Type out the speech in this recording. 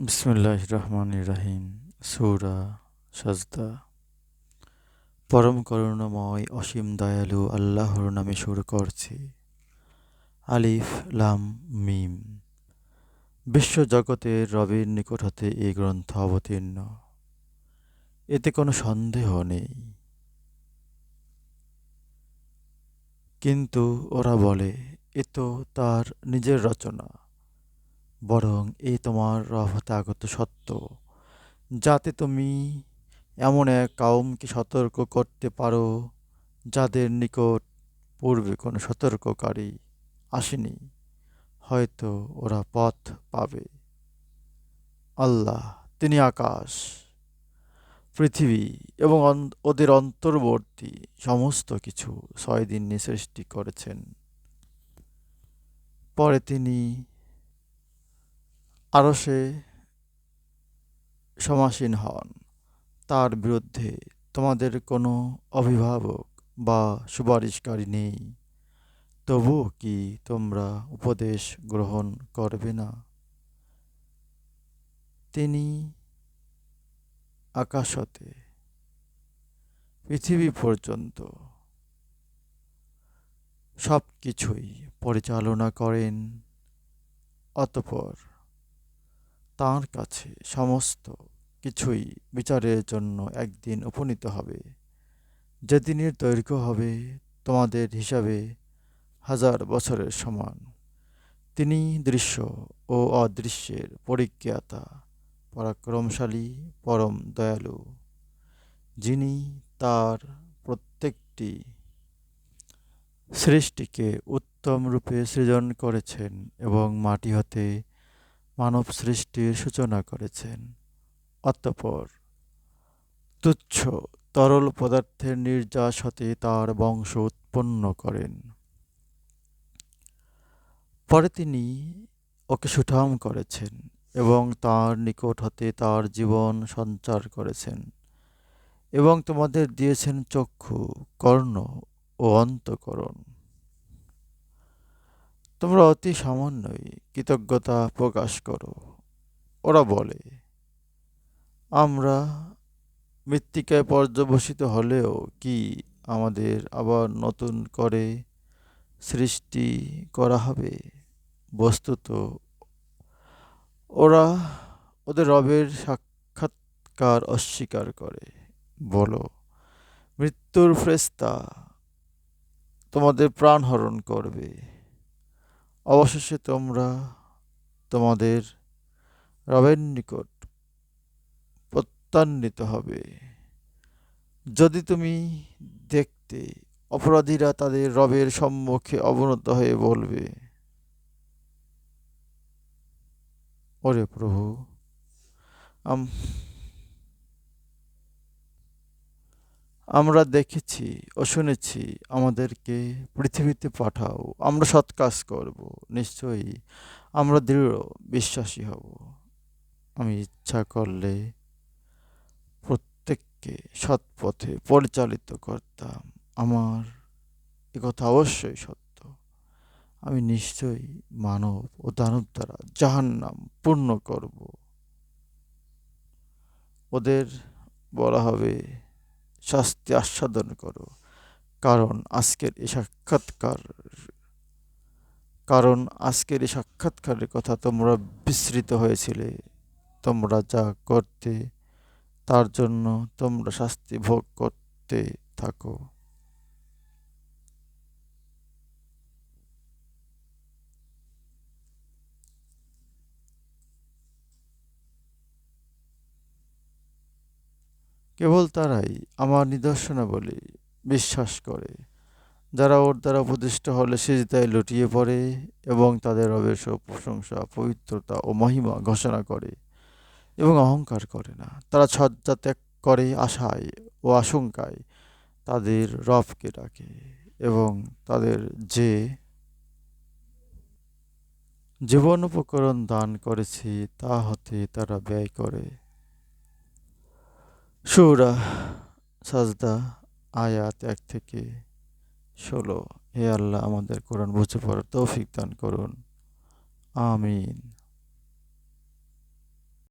বিসমুল্লাহ রহমান রাহিম সৌরা সাজদা। পরম করুণাময় অসীম দয়ালু আল্লাহর নামে শুরু করছি। আলিফ, লাম, মিম। বিশ্বজগতের রবির নিকট হতে এই গ্রন্থ অবতীর্ণ। এতে কোনো সন্দেহ নেই। কিন্তু ওরা বলে, এ তো তার নিজের রচনা। বরং এই তোমার আগত সত্য। যাতে তুমি এমন এক কাউমকে সতর্ক করতে পারো, যাদের নিকট পূর্বে কোনো সতর্ককারী আসেনি, হয়তো ওরা পথ পাবে। আল্লাহ, তিনি আকাশ, পৃথিবী এবং ওদের অন্তর্বর্তী সমস্ত কিছু ছয় দিন নিয়ে সৃষ্টি করেছেন। পরে তিনি আরও সে সমাসীন হন। তার বিরুদ্ধে তোমাদের কোনো অভিভাবক বা সুপারিশকারী নেই। তবুও কি তোমরা উপদেশ গ্রহণ করবে না? তিনি আকাশতে, পৃথিবী পর্যন্ত সব কিছুই পরিচালনা করেন, অতপর তাঁর কাছে সমস্ত কিছুই বিচারের জন্য একদিন উপনীত হবে। যেদিনের দৈর্ঘ্য হবে তোমাদের হিসাবে হাজার বছরের সমান। তিনি দৃশ্য ও অদৃশ্যের পরিজ্ঞাতা, পরাক্রমশালী, পরম দয়ালু, যিনি তার প্রত্যেকটি সৃষ্টিকে উত্তম রূপে সৃজন করেছেন এবং মাটি হতে মানব সৃষ্টির সূচনা করেছেন। অতঃপর তুচ্ছ তরল পদার্থের নির্যাস হতে তার বংশ উৎপন্ন করেন। পরে তিনি ওকে সুঠাম করেছেন এবং তার নিকট হতে তার জীবন সঞ্চার করেছেন এবং তোমাদের দিয়েছেন চক্ষু, কর্ণ ও অন্তকরণ। তোমরা অতি সামান্যই কৃতজ্ঞতা প্রকাশ করো। ওরা বলে, আমরা মৃত্তিকায় পর্যবসিত হলেও কি আমাদের আবার নতুন করে সৃষ্টি করা হবে? বস্তুত, ওরা ওদের রবের সাক্ষাৎকার অস্বীকার করে। বলো, মৃত্যুর ফ্রেস্তা তোমাদের প্রাণ হরণ করবে। অবশেষে তোমরা তোমাদের রবের নিকট প্রত্যান্বিত হবে। যদি তুমি দেখতে অপরাধীরা তাদের রবের সম্মুখে অবনত হয়ে বলবে, ওরে প্রভু আমরা দেখেছি ও শুনেছি আমাদেরকে পৃথিবীতে পাঠাও। আমরা সৎ কাজ করব। নিশ্চয়ই আমরা দৃঢ় বিশ্বাসী হব। আমি ইচ্ছা করলে প্রত্যেককে সৎ পথে পরিচালিত করতাম। আমার এ কথা অবশ্যই সত্য। আমি নিশ্চয়ই মানব ও দানব দ্বারা জাহান নাম পূর্ণ করব। ওদের বলা হবে শাস্তি আস্বাদন করো। কারণ আজকের এই সাক্ষাৎকার, কারণ আজকের এই সাক্ষাৎকারের কথা তোমরা বিস্মৃত হয়েছিলে। তোমরা যা করতে, তার জন্য তোমরা শাস্তি ভোগ করতে থাকো। কেবল তারাই আমার নিদর্শনাবলী বিশ্বাস করে। যারা ওর দ্বারা উপদিষ্ট হলে সিজদায় লুটিয়ে পড়ে এবং তাদের রবের প্রশংসা, পবিত্রতা ও মহিমা ঘোষণা করে এবং অহংকার করে না। তারা ছজ্জা ত্যাগ করে আশায় ও আশঙ্কায় তাদের রবকে ডাকে এবং তাদের যে জীবন উপকরণ দান করেছি, তা হতে তারা ব্যয় করে। সুরা সাজদা, আয়াত এক থেকে ষোলো। হে আল্লাহ, আমাদের কোরআন বুঝে পড়ার তৌফিক দান করুন। আমিন।